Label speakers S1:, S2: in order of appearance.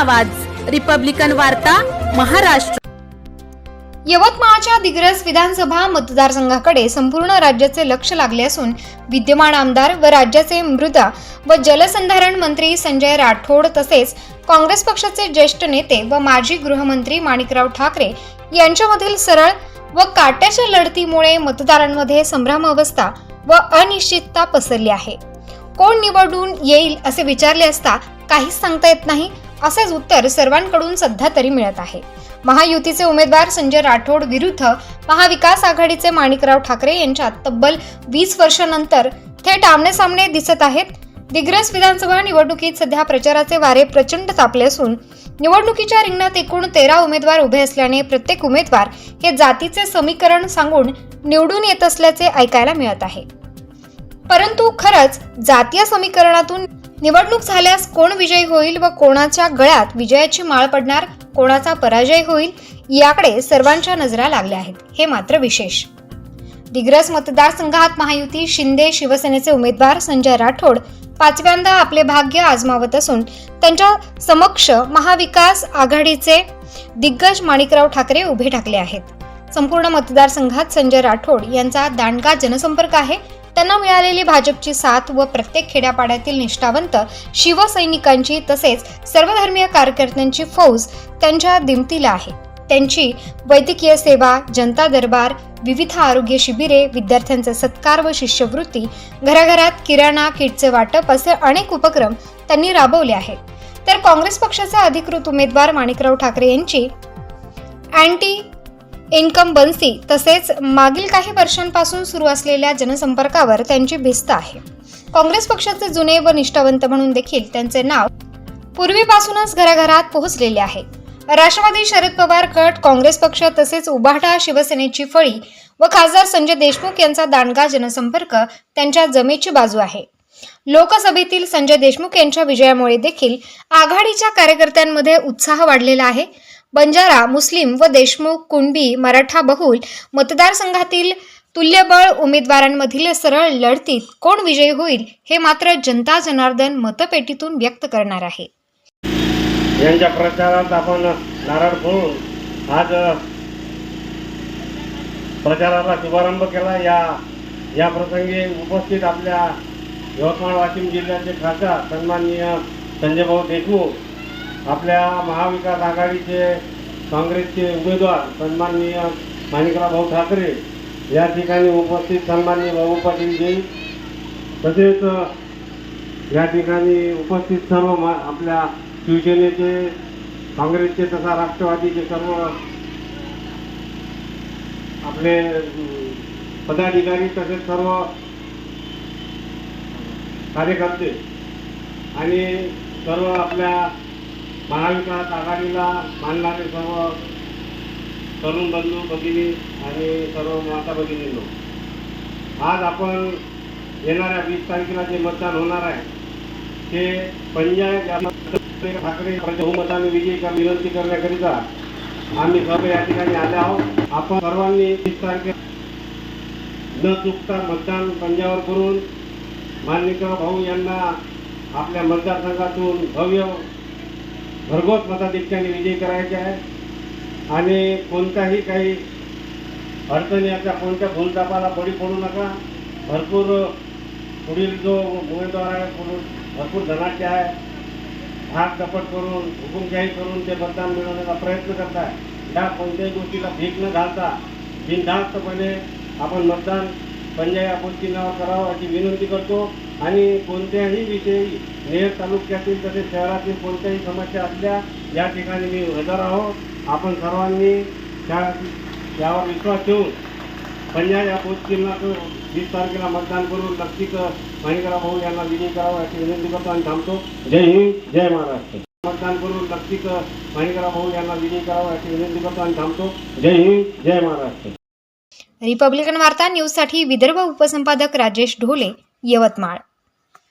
S1: आवाज. रिपब्लिकन वार्ता महाराष्ट्र.
S2: यवतमाळच्या दिग्रस विधानसभा मतदारसंघाकडे संपूर्ण राज्याचे लक्ष लागले असून विद्यमान आमदार व राज्याचे मृदा व जलसंधारण मंत्री संजय राठोड तसेच काँग्रेस पक्षाचे ज्येष्ठ नेते व माजी गृहमंत्री माणिकराव ठाकरे यांच्यामधील सरळ व काट्याच्या लढतीमुळे मतदारांमध्ये संभ्रमावस्था व अनिश्चितता पसरली आहे. कोण निवडून येईल असे विचारले असता काहीच सांगता येत नाही असेच उत्तर सर्वांकडून सध्या तरी मिळत आहे. महायुतीचे उमेदवार संजय राठोड विरुद्ध महाविकास आघाडीचे माणिकराव ठाकरे यांच्यात तब्बल वीस वर्षानंतर थेट आमनेसामने दिसत आहेत. दिग्रस विधानसभा निवडणुकीत सध्या प्रचाराचे वारे प्रचंड तापले असून निवडणुकीच्या रिंगणात एकूण तेरा उमेदवार उभे असल्याने प्रत्येक उमेदवार हे जातीचे समीकरण सांगून निवडून येत असल्याचे ऐकायला मिळत आहे. परंतु खरंच जातीय समीकरणातून निवडणूक झाल्यास कोण विजयी होईल व कोणाच्या गळ्यात विजयाची माळ पडणार कोणाचा पराजय होईल याकडे सर्वांच्या नजरा लागल्या आहेत. हे मात्र विशेष. दिग्रस मतदारसंघात महायुती शिंदे शिवसेनेचे उमेदवार संजय राठोड पाचव्यांदा आपले भाग्य आजमावत असून त्यांच्या समक्ष महाविकास आघाडीचे दिग्गज माणिकराव ठाकरे उभे ठाकले आहेत. संपूर्ण मतदारसंघात संजय राठोड यांचा दांडगा जनसंपर्क आहे. त्यांना मिळालेली भाजपची साथ व प्रत्येक खेड्यापाड्यातील निष्ठावंत शिवसैनिकांची तसेच सर्वधर्मीय कार्यकर्त्यांची फौज त्यांच्या दिमतीला आहे. त्यांची वैद्यकीय सेवा जनता दरबार विविध आरोग्य शिबिरे विद्यार्थ्यांचा सत्कार व शिष्यवृत्ती घराघरात किराणा किटचे वाटप असे अनेक उपक्रम त्यांनी राबवले आहेत. तर काँग्रेस पक्षाचे अधिकृत उमेदवार माणिकराव ठाकरे यांची अँटी इन्कम बन्सी तसेच मागील काही वर्षांपासून सुरू असलेल्या जनसंपर्कावर त्यांची भिस्त आहे. काँग्रेस पक्षाचे जुने व निष्ठावंत म्हणून देखील त्यांचे नाव पूर्वीपासूनच घराघरात पोहोचलेले आहे. राष्ट्रवादी शरद पवार गट काँग्रेस पक्ष तसेच उभाटा शिवसेनेची फळी व खासदार संजय देशमुख यांचा दांडगा जनसंपर्क त्यांच्या जमेची बाजू आहे. लोकसभेतील संजय देशमुख यांच्या विजयामुळे देखील आघाडीच्या कार्यकर्त्यांमध्ये उत्साह वाढलेला आहे. बंजारा मुस्लिम व देशमुख कुणबी मराठा बहुल मतदारसंघातील तुल्यबळ उमेदवारांमधील सरळ लढतीत कोण विजयी होईल हे मात्र जनता जनार्दन मतपेटीतून व्यक्त करणार आहे.
S3: यांच्या प्रचारात आपण नारळ फोडून आज प्रचाराला शुभारंभ केला. या या प्रसंगी उपस्थित आपल्या यवतमाळ वाशिम जिल्ह्याचे खासदार सन्माननीय संजयभाऊ देशमुख आपल्या महाविकास आघाडीचे काँग्रेसचे उमेदवार सन्माननीय माणिकराव भाऊ ठाकरे या ठिकाणी उपस्थित सन्माननीय भाऊ पाटीलजी तसेच या ठिकाणी उपस्थित सर्व मा आपल्या शिवसेनेचे काँग्रेसचे तथा राष्ट्रवादीचे सर्व आपले पदाधिकारी तसेच सर्व कार्यकर्ते आणि सर्व आपल्या महाविकास आघाडीला मानणारे सर्व तरुण बंधू भगिनी आणि सर्व माता भगिनींनो आज आपण येणाऱ्या वीस तारखेला जे मतदान होणार आहे ते पंजाब ठाकरे बहुमताने विजयी विनंती करण्याकरिता आम्ही सर्व या ठिकाणी आले आहोत. आपण सर्वांनी वीस तारखे न चुकता मतदान पंजावर करून माणिकराव भाऊ यांना आपल्या मतदारसंघातून भव्य भरघोस मताधिक्याने विजयी करायचे आहे आणि कोणताही काही अडचणी याचा कोणत्या भूलतापाला बळी पडू नका. भरपूर पुढील जो उमेदवार आहे पुढील भरपूर धनाचे आहे हात दपट करून हुकुमशाही करून ते मतदान मिळवण्याचा प्रयत्न करताय. या कोणत्याही गोष्टीला भीक न घालता बिनधास्तपणे आपण मतदान पंजाबी या नावा करावं अशी विनंती करतो. आणि कोणत्याही विषयी नेर तालुक्यातील तसेच शहरातील कोणत्याही समस्या असल्या या ठिकाणी मी हजर आहोत आपण सर्वांनी त्या यावर विश्वास ठेवून पंजाब या गोष्टींना वीस तारखेला मतदान करून नक्कीच माणिकराव भाऊ यांना विजयी करावं अशी विनंती करतो आणि थांबतो. जय हिंद जय महाराष्ट्र. मतदान करून नक्कीच माणिकराव भाऊ यांना विजयी करावं अशी विनंती करतो आणि थांबतो. जय हिंद जय महाराष्ट्र.
S2: रिपब्लिकन वार्ता न्यूजसाठी विदर्भ उपसंपादक राजेश ढोले यवतमाळ.